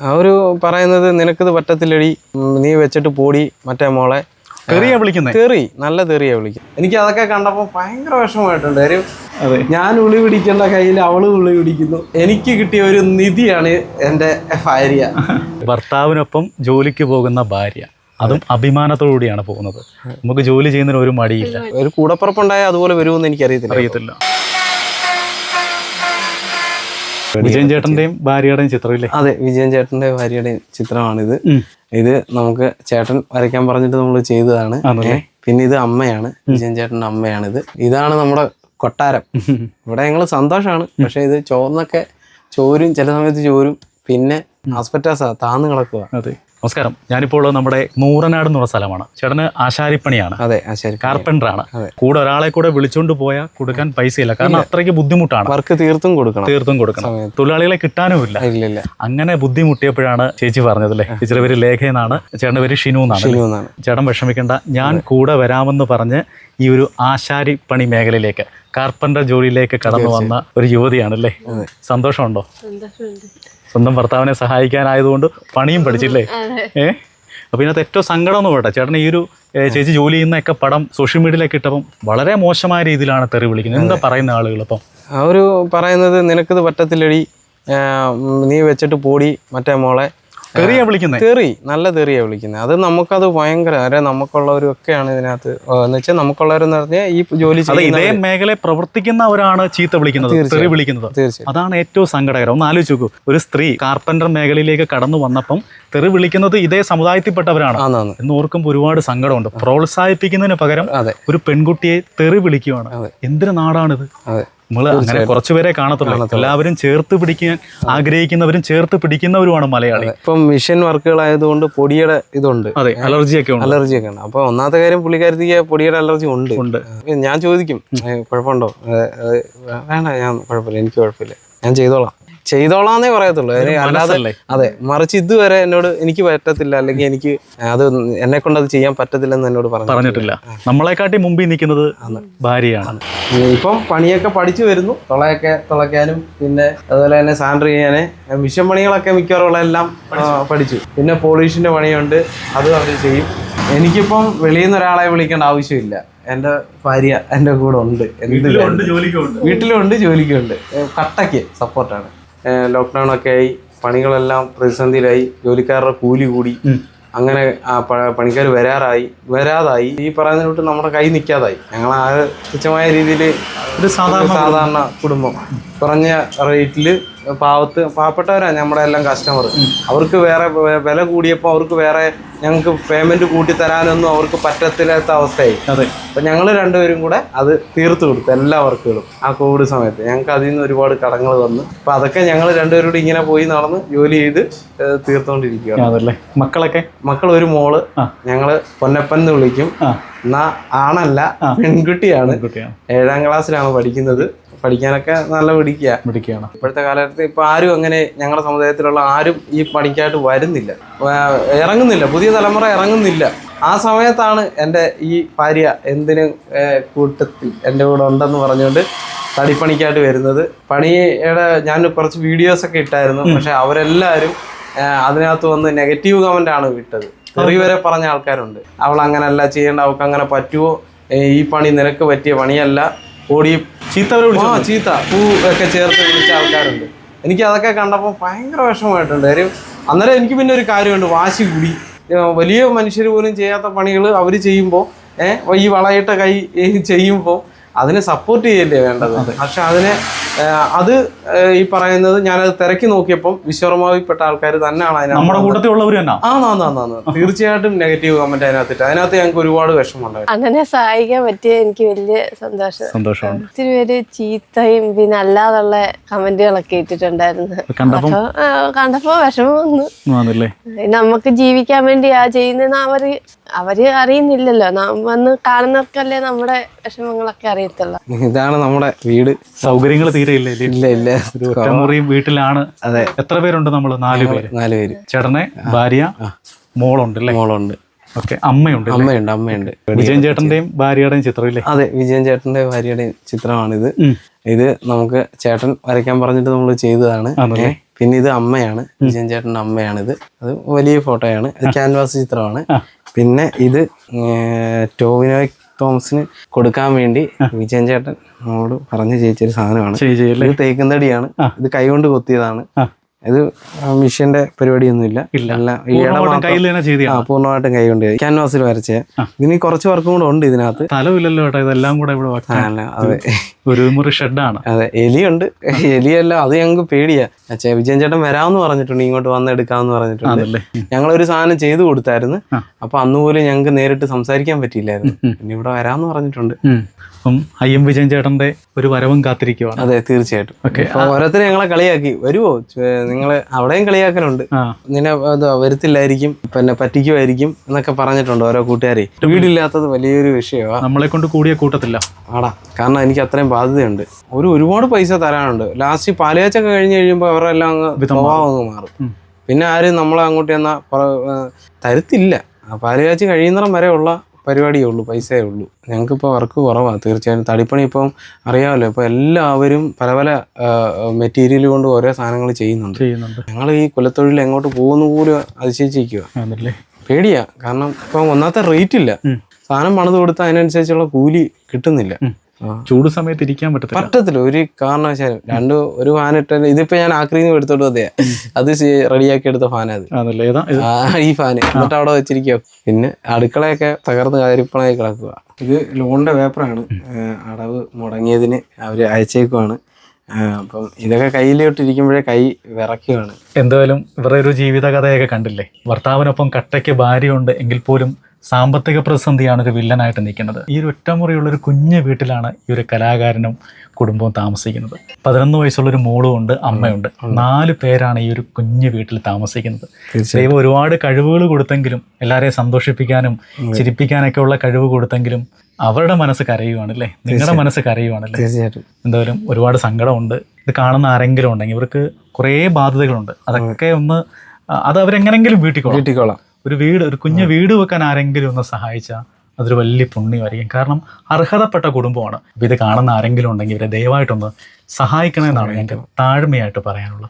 അവർ പറയുന്നത് നിനക്കിത് പറ്റത്തില്ലടി. നീ വെച്ചിട്ട് പോടി മറ്റേ മോളെ. തെറിയാ വിളിക്കുന്നേ? തെറി നല്ല തെറിയാ വിളിക്കും. എനിക്ക് അതൊക്കെ കണ്ടപ്പോൾ ഭയങ്കര വിഷമമായിട്ടുണ്ട്. കാര്യം ഞാൻ ഉളി പിടിക്കേണ്ട കയ്യിൽ അവൾ ഉളി പിടിക്കുന്നു. എനിക്ക് കിട്ടിയ ഒരു നിധിയാണ് എന്റെ ഭാര്യ. ഭർത്താവിനൊപ്പം ജോലിക്ക് പോകുന്ന ഭാര്യ. അതും അഭിമാനത്തോടുകൂടിയാണ് പോകുന്നത്. നമുക്ക് ജോലി ചെയ്യുന്നതിന് ഒരു മടിയില്ല. ഒരു കൂടപ്പുറപ്പുണ്ടായ അതുപോലെ വരുമെന്ന് എനിക്കറിയത്തില്ല. അറിയത്തില്ല. വിജയൻ ചേട്ടന്റെയും ഭാര്യയുടെയും ചിത്രമില്ലേ? അതെ വിജയൻ ചേട്ടന്റെ ഭാര്യയുടെയും ചിത്രമാണിത്. ഇത് നമുക്ക് ചേട്ടൻ വരയ്ക്കാൻ പറഞ്ഞിട്ട് നമ്മൾ ചെയ്തതാണ്. പിന്നെ ഇത് അമ്മയാണ്. വിജയൻ ചേട്ടന്റെ അമ്മയാണിത്. ഇതാണ് നമ്മുടെ കൊട്ടാരം. ഇവിടെ ഞങ്ങൾ സന്തോഷമാണ് പക്ഷെ ഇത് ചോർന്നൊക്കെ ചോരും ചില സമയത്ത് ചോരും. പിന്നെ ഹോസ്പിറ്റാസാ താന്ന് കിടക്കുക നമസ്കാരം. ഞാനിപ്പോൾ നമ്മുടെ നൂറനാട് എന്ന് പറഞ്ഞ സ്ഥലമാണ്. ചേട്ടന് ആശാരിപ്പണിയാണ്. അതെ ആ ശരി കാർപ്പന്റർ ആണ് കൂടെ ഒരാളെ കൂടെ വിളിച്ചോണ്ട് പോയാൽ കൊടുക്കാൻ പൈസയില്ല. കാരണം അത്രയ്ക്ക് ബുദ്ധിമുട്ടാണ്. വർക്ക് തീർത്തും കൊടുക്കണം. തീർത്തും കൊടുക്കണം. തൊഴിലാളികളെ കിട്ടാനുമില്ല ഇല്ല. ഇല്ല അങ്ങനെ ബുദ്ധിമുട്ടിയപ്പോഴാണ് ചേച്ചി പറഞ്ഞതല്ലേ ചേച്ചിയുടെ പേര് ലേഖ എന്നാണ് ചേട്ടന്റെ പേര് ഷിനു എന്നാണ് ഷിനു എന്നാണ്. ചേട്ടൻ വിഷമിക്കേണ്ട. ഞാൻ കൂടെ വരാമെന്ന് പറഞ്ഞ് ഈ ഒരു ആശാരി പണി മേഖലയിലേക്ക് കാർപ്പന്റർ ജോലിയിലേക്ക് കടന്നു വന്ന ഒരു യുവതിയാണല്ലേ സന്തോഷമുണ്ടോ. സ്വന്തം ഭർത്താവിനെ സഹായിക്കാനായതുകൊണ്ട് പണിയും പഠിച്ചില്ലേ ഏ? അപ്പോൾ ഇതിനകത്ത് ഏറ്റവും സങ്കടം എന്ന് പറയട്ടെ ചേട്ടൻ ഈ ഒരു ചേച്ചി ജോലി ചെയ്യുന്നൊക്കെ പടം സോഷ്യൽ മീഡിയയിലേക്ക് ഇട്ടപ്പം വളരെ മോശമായ രീതിയിലാണ് തെറി വിളിക്കുന്നത്. എന്താ പറയുന്ന ആളുകൾ അപ്പം? അവർ പറയുന്നത് നിനക്കിത് പറ്റത്തില്ലടി. നീ വെച്ചിട്ട് പോടി മറ്റേ മോളെ. തെറിയാ വിളിക്കുന്നത് തെറി നല്ല തെറിയാ വിളിക്കുന്നത് അത് നമുക്കത് ഭയങ്കര അരെ നമുക്കുള്ളവരൊക്കെയാണ് ഇതിനകത്ത് എന്ന് വെച്ചാൽ നമുക്കുള്ളവരെന്ന് പറഞ്ഞാൽ ഈ ജോലി ഇതേ മേഖലയിൽ പ്രവർത്തിക്കുന്നവരാണ് ചീത്ത വിളിക്കുന്നത് തെറി വിളിക്കുന്നത്. അതാണ് ഏറ്റവും സങ്കടകരം. ഒന്ന് ആലോചിച്ച് നോക്കൂ. ഒരു സ്ത്രീ കാർപ്പന്റർ മേഖലയിലേക്ക് കടന്നു വന്നപ്പം തെറി വിളിക്കുന്നത് ഇതേ സമുദായത്തിൽപ്പെട്ടവരാണ്. എന്ന് ഓർക്കുമ്പോൾ ഒരുപാട് സങ്കടമുണ്ട്. പ്രോത്സാഹിപ്പിക്കുന്നതിന് പകരം ഒരു പെൺകുട്ടിയെ തെറി വിളിക്കുവാണ്. എന്തൊരു നാടാണിത്? നമ്മൾ അങ്ങനെ കുറച്ചുപേരെ കാണത്തുള്ളൂ. എല്ലാവരും ചേർത്ത് പിടിക്കാൻ ആഗ്രഹിക്കുന്നവരും ചേർത്ത് പിടിക്കുന്നവരുമാണ് മലയാളി. ഇപ്പം മിഷൻ വർക്കുകളായതുകൊണ്ട് പൊടിയുടെ ഇതുണ്ട്. അതെ അലർജിയൊക്കെ ഉണ്ട്. അലർജി ഒക്കെ ഉണ്ട്. അപ്പോൾ ഒന്നാമത്തെ കാര്യം പുള്ളിക്കാരത്തിക്ക് പൊടിയുടെ അലർജി ഉണ്ട്. ഉണ്ട്. ഞാൻ ചോദിക്കും "ഏ, കുഴപ്പമുണ്ടോ? വേണ്ട ഞാൻ കുഴപ്പമില്ല എനിക്ക് കുഴപ്പമില്ല. ഞാൻ ചെയ്തോളാം. ചെയ്തോളാന്നേ പറയത്തുള്ളൂ. അല്ലാതെ അതെ മറിച്ച് ഇതുവരെ എന്നോട് എനിക്ക് പറ്റത്തില്ല അല്ലെങ്കിൽ എനിക്ക് അത് എന്നെ കൊണ്ട് അത് ചെയ്യാൻ പറ്റത്തില്ലെന്ന് എന്നോട് പറഞ്ഞു പറഞ്ഞിട്ടില്ല. നമ്മളെക്കാട്ടി മുമ്പിൽ നിൽക്കുന്നത് ഭാര്യയാണ്. ഇപ്പം പണിയൊക്കെ പഠിച്ചു വരുന്നു. തുളയൊക്കെ തുളയ്ക്കാനും പിന്നെ അതുപോലെ തന്നെ സാൻഡർ ചെയ്യാന്. മിഷൻ പണികളൊക്കെ മിക്കവാറുള്ള എല്ലാം പഠിച്ചു. പിന്നെ പോളീഷിന്റെ പണിയുണ്ട് അതും അവർ ചെയ്യും. എനിക്കിപ്പം വെളിയിൽ നിന്ന് ഒരാളെ വിളിക്കേണ്ട ആവശ്യമില്ല. എന്റെ ഭാര്യ എന്റെ കൂടെ ഉണ്ട്. വീട്ടിലുണ്ട് ജോലിക്കുണ്ട് കട്ടയ്ക്ക് സപ്പോർട്ടാണ് ലോക്ക്ഡൗൺ ഒക്കെ ആയി പണികളെല്ലാം പ്രതിസന്ധിയിലായി ജോലിക്കാരുടെ കൂലി കൂടി. അങ്ങനെ പണിക്കാർ വരാറായി വരാതായി. ഈ പറയുന്ന വിട്ട് നമ്മുടെ കൈ നിൽക്കാതായി ഞങ്ങൾ ആ തുച്ഛമായ രീതിയിൽ ഒരു സാധാരണ സാധാരണ കുടുംബം. കുറഞ്ഞ റേറ്റിൽ പാവത്ത് പാവപ്പെട്ടവരാണ് നമ്മുടെ എല്ലാം കസ്റ്റമർ അവർക്ക് വേറെ വില കൂടിയപ്പോൾ അവർക്ക് വേറെ ഞങ്ങൾക്ക് പേയ്മെന്റ് കൂട്ടി തരാനൊന്നും അവർക്ക് പറ്റത്തില്ലാത്ത അവസ്ഥയായി. അപ്പൊ ഞങ്ങൾ രണ്ടുപേരും കൂടെ അത് തീർത്തു കൊടുത്തു എല്ലാ വർക്കുകളും ആ കോവിഡ് സമയത്ത്. ഞങ്ങൾക്ക് അതിൽ നിന്ന് ഒരുപാട് കടങ്ങൾ വന്നു. അപ്പൊ അതൊക്കെ ഞങ്ങൾ രണ്ടുപേരും കൂടി ഇങ്ങനെ പോയി നടന്ന് ജോലി ചെയ്ത് തീർത്തുകൊണ്ടിരിക്കുകയാണ് മക്കളൊക്കെ? മക്കൾ ഒരു മോൾ. ഞങ്ങൾ പൊന്നപ്പൻ എന്ന് വിളിക്കും. ആണല്ല പെൺകുട്ടിയാണ്. ഏഴാം ക്ലാസ്സിലാണ് പഠിക്കുന്നത്. പഠിക്കാനൊക്കെ നല്ല പിടിക്കുക മിടിക്കുകയാണ് ഇപ്പോഴത്തെ കാലഘട്ടത്തിൽ ഇപ്പൊ ആരും അങ്ങനെ ഞങ്ങളുടെ സമുദായത്തിലുള്ള ആരും ഈ പണിക്കായിട്ട് വരുന്നില്ല. ഇറങ്ങുന്നില്ല. പുതിയ തലമുറ ഇറങ്ങുന്നില്ല. ആ സമയത്താണ് എന്റെ ഈ ഭാര്യ എന്തിനും കൂട്ടത്തിൽ എന്റെ കൂടെ ഉണ്ടെന്ന് പറഞ്ഞുകൊണ്ട് തടിപ്പണിക്കായിട്ട് വരുന്നത്. പണിയുടെ ഞാൻ കുറച്ച് വീഡിയോസൊക്കെ ഇട്ടായിരുന്നു. പക്ഷെ അവരെല്ലാവരും അതിനകത്ത് വന്ന് നെഗറ്റീവ് കമന്റ് ആണ് വിട്ടത് തെറി വരെ പറഞ്ഞ ആൾക്കാരുണ്ട്. അവൾ അങ്ങനല്ല ചെയ്യേണ്ട അവൾക്ക് അങ്ങനെ പറ്റുമോ ഈ പണി നിനക്ക് പറ്റിയ പണിയല്ല. ഓടി ചീത്ത ആ ചീത്ത. പൂ ഒക്കെ ചേർത്ത് വിളിച്ച ആൾക്കാരുണ്ട്. എനിക്ക് അതൊക്കെ കണ്ടപ്പോൾ ഭയങ്കര വിഷമമായിട്ടുണ്ട്. കാര്യം അന്നേരം എനിക്ക് പിന്നെ ഒരു കാര്യമുണ്ട്. വാശി കൂടി. വലിയ മനുഷ്യർ പോലും ചെയ്യാത്ത പണികൾ അവർ ചെയ്യുമ്പോൾ ഏഹ് ഈ വളയിട്ട കൈ ചെയ്യുമ്പോൾ അതിനെ സപ്പോർട്ട് ചെയ്യല്ലേ വേണ്ടത്? പക്ഷെ അതിനെ അത് ഈ പറയുന്നത് ഞാനത് തിരക്കി നോക്കിയപ്പം വിശ്വകർമാവിൽപ്പെട്ട ആൾക്കാർ തന്നെയാണ് അതിനകത്ത് നമ്മുടെ കൂട്ടത്തിലുള്ളവർ തന്നെ. ആന്നാന്നാന്നാന്ന് തീർച്ചയായിട്ടും നെഗറ്റീവ് കമന്റ് അതിനകത്തിട്ട്. അതിനകത്ത് ഞങ്ങൾക്ക് ഒരുപാട് വിഷമമുണ്ടായിരുന്നു അങ്ങനെ സഹായിക്കാൻ പറ്റിയ എനിക്ക് വലിയ സന്തോഷം. സന്തോഷമാണ്. ഒത്തിരി പേര് ചീത്തയും പിന്നെ അല്ലാതുള്ള കമന്റുകളൊക്കെ ഇട്ടിട്ടുണ്ടായിരുന്നു. കണ്ടപ്പം? വിഷമം വന്നു. നമുക്ക് ജീവിക്കാൻ വേണ്ടി ആ ചെയ്യുന്ന അവർ അവർ അറിയുന്നില്ലല്ലോ. നാം വന്ന് കാണുന്നവർക്കല്ലേ നമ്മുടെ വിഷമങ്ങളൊക്കെ അറിയത്തുള്ളൂ. ഇതാണ് നമ്മുടെ വീട്. സൗകര്യങ്ങൾ തീരെ ഇല്ല ഇല്ല ഇല്ല. ഒരു ഒറ്റമുറിയും വീട്ടിലാണ്. അതെ. എത്ര പേരുണ്ട് നമ്മൾ നാല് പേര്. നാല് പേര്. ചേട്ടനെ ഭാര്യ മോളുണ്ട് അല്ലേ മോളുണ്ട്. ഓക്കെ അമ്മയുണ്ട്? അമ്മയുണ്ട് അമ്മയുണ്ട്. വിജയൻ ചേട്ടന്റെയും ഭാര്യയുടെയും ചിത്രമില്ലേ? അതെ വിജയൻ ചേട്ടന്റെ ഭാര്യയുടെയും ചിത്രമാണിത്. ഇത് നമുക്ക് ചേട്ടൻ വരയ്ക്കാൻ പറഞ്ഞിട്ട് നമ്മൾ ചെയ്തതാണ്? പിന്നെ ഇത് അമ്മയാണ്. വിജയൻ ചേട്ടന്റെ അമ്മയാണിത്. അത് വലിയ ഫോട്ടോയാണ്. ഇത് ക്യാൻവാസ് ചിത്രമാണ്. പിന്നെ ഇത് ഏർ, ടോവിനോ തോമസിന് കൊടുക്കാൻ വേണ്ടി വിജയൻ ചേട്ടൻ നമ്മോട് പറഞ്ഞു ചേച്ചൊരു സാധനമാണ്. ഇത് തേക്കുന്നടിയാണ് ഇത് കൈകൊണ്ട് കൊത്തിയതാണ്. ഇത് മിഷ്യന്റെ പരിപാടിയൊന്നുമില്ല. ഇല്ല. പൂർണമായിട്ടും കൈ കൊണ്ട് ക്യാൻവാസിൽ വരച്ചേ ഇനി കുറച്ച് വർക്കും കൂടെ ഉണ്ട് ഇതിനകത്ത്. സ്ഥലമില്ലല്ലോ ഇതെല്ലാം കൂടെ ഇവിടെ അതെ. ഒരു മുറി ഷെഡാണ്. അതെ എലിയുണ്ട്. എലിയല്ല അത് ഞങ്ങൾക്ക് പേടിയാ. വിജയൻ ചേട്ടൻ വരാമെന്ന് പറഞ്ഞിട്ടുണ്ട് ഇങ്ങോട്ട് വന്ന് എടുക്കാമെന്ന് പറഞ്ഞിട്ടുണ്ട്. ഞങ്ങൾ ഒരു സാധനം ചെയ്തു കൊടുത്തായിരുന്നു. അപ്പൊ അന്ന് പോലും ഞങ്ങൾക്ക് നേരിട്ട് സംസാരിക്കാൻ പറ്റിയില്ലായിരുന്നു. പിന്നെ ഇവിടെ വരാമെന്ന് പറഞ്ഞിട്ടുണ്ട്. അപ്പം ഐ എം വിജയൻ ചേട്ടന്റെ ഒരു വരവും കാത്തിരിക്കുവാണ്. അതെ തീർച്ചയായിട്ടും. ഓരോരുത്തരും ഞങ്ങളെ കളിയാക്കി. വരുവോ? നിങ്ങൾ അവിടെയും കളിയാക്കലുണ്ട്. നിന്നെ വരത്തില്ലായിരിക്കും പിന്നെ പറ്റിക്കുമായിരിക്കും എന്നൊക്കെ പറഞ്ഞിട്ടുണ്ട് ഓരോ കൂട്ടുകാരെ. വീടില്ലാത്തത് വലിയൊരു വിഷയമാണ് നമ്മളെ കൊണ്ട് കൂടിയ കൂട്ടത്തില്ല ആടാ കാരണം എനിക്ക് അത്രയും ബാധ്യതയുണ്ട്. ഒരു ഒരുപാട് പൈസ തരാനുണ്ട്. ലാസ്റ്റ് പാലുകാച്ചൊക്കെ കഴിഞ്ഞ് കഴിയുമ്പോൾ അവരെല്ലാം അങ്ങ് സ്വഭാവം അങ്ങ് മാറും. പിന്നെ ആരും നമ്മളെ അങ്ങോട്ട് എന്നാ തരത്തില്ല. പാലുകാച്ചി കഴിയുന്നിടം വരെ ഉള്ള പരിപാടിയേ ഉള്ളൂ പൈസയേ ഉള്ളൂ. ഞങ്ങൾക്കിപ്പോൾ വർക്ക് കുറവാണ് തീർച്ചയായും. തടിപ്പണി ഇപ്പം അറിയാമല്ലോ ഇപ്പോൾ എല്ലാവരും പല പല മെറ്റീരിയൽ കൊണ്ട് ഓരോ സാധനങ്ങൾ ചെയ്യുന്നുണ്ട്. ഞങ്ങൾ ഈ കുലത്തൊഴിൽ എങ്ങോട്ട് പോകുന്നു പോലും അതിശയിച്ചിരിക്കുക പേടിയാ കാരണം ഇപ്പം ഒന്നാമത്തെ റേറ്റ് ഇല്ല. സാധനം പണിത് കൊടുത്താൽ അതിനനുസരിച്ചുള്ള കൂലി കിട്ടുന്നില്ല. ചൂട് സമയത്ത് ഇരിക്കാൻ പറ്റത്തില്ല. പറ്റത്തില്ല. ഒരു കാരണവശാലും രണ്ട് ഒരു ഫാൻ ഇട്ട ഇതിപ്പോ ഞാൻ ആക്രീന്ന് എടുത്തോട്ട് അതെയാ അത് റെഡിയാക്കി എടുത്ത ഫാനത് അത്. ആണല്ലേ ഏതാ ആ ഈ ഫാന് എന്നിട്ട് അവിടെ വെച്ചിരിക്കുക പിന്നെ അടുക്കളയൊക്കെ തകർന്ന് കരിപ്പണായി കിടക്കുക ഇത് ലോണിന്റെ പേപ്പറാണ്. അടവ് മുടങ്ങിയതിന് അവർ അയച്ചേക്കുവാണ്. അപ്പം ഇതൊക്കെ കയ്യിലോട്ടിരിക്കുമ്പോഴേ കൈ വിറയ്ക്കുകയാണ് എന്തായാലും ഇവരുടെ ഒരു ജീവിതകഥയൊക്കെ കണ്ടില്ലേ? ഭർത്താവിനൊപ്പം കട്ടയ്ക്ക് ഭാര്യയുണ്ട് എങ്കിൽ പോലും സാമ്പത്തിക പ്രതിസന്ധിയാണ് ഒരു വില്ലനായിട്ട് നിൽക്കുന്നത്. ഈ ഒരു ഒറ്റമുറിയുള്ള ഒരു കുഞ്ഞു വീട്ടിലാണ് ഈ ഒരു കലാകാരനും കുടുംബവും താമസിക്കുന്നത്. പതിനൊന്ന് വയസ്സുള്ള ഒരു മോളും ഉണ്ട് അമ്മയുണ്ട്. നാല് പേരാണ് ഈ ഒരു കുഞ്ഞു വീട്ടിൽ താമസിക്കുന്നത്. ദൈവം ഒരുപാട് കഴിവുകൾ കൊടുത്തെങ്കിലും എല്ലാവരെയും സന്തോഷിപ്പിക്കാനും ചിരിപ്പിക്കാനൊക്കെ ഉള്ള കഴിവ് കൊടുത്തെങ്കിലും അവരുടെ മനസ്സ് കരയുവാണല്ലേ നിങ്ങളുടെ മനസ്സ് കരയുവാണല്ലേ തീർച്ചയായിട്ടും. എന്തായാലും ഒരുപാട് സങ്കടമുണ്ട്. ഇത് കാണുന്ന ആരെങ്കിലും ഉണ്ടെങ്കിൽ ഇവർക്ക് കുറേ ബാധ്യതകളുണ്ട്. അതൊക്കെ ഒന്ന് അത് അവരെങ്ങനെങ്കിലും വീട്ടിക്കോളാം. വീട്ടിക്കോളാം. ഒരു വീട് ഒരു കുഞ്ഞു വീട് വെക്കാൻ ആരെങ്കിലും ഒന്ന് സഹായിച്ചാൽ അതൊരു വലിയ പുണ്യമായിരിക്കും. കാരണം അർഹതപ്പെട്ട കുടുംബമാണ്. അപ്പോൾ ഇത് കാണുന്ന ആരെങ്കിലും ഉണ്ടെങ്കിൽ ഇവരെ ദയവായിട്ടൊന്ന് സഹായിക്കണമെന്നാണ് ഞങ്ങൾക്ക് താഴ്മയായിട്ട് പറയാനുള്ളത്.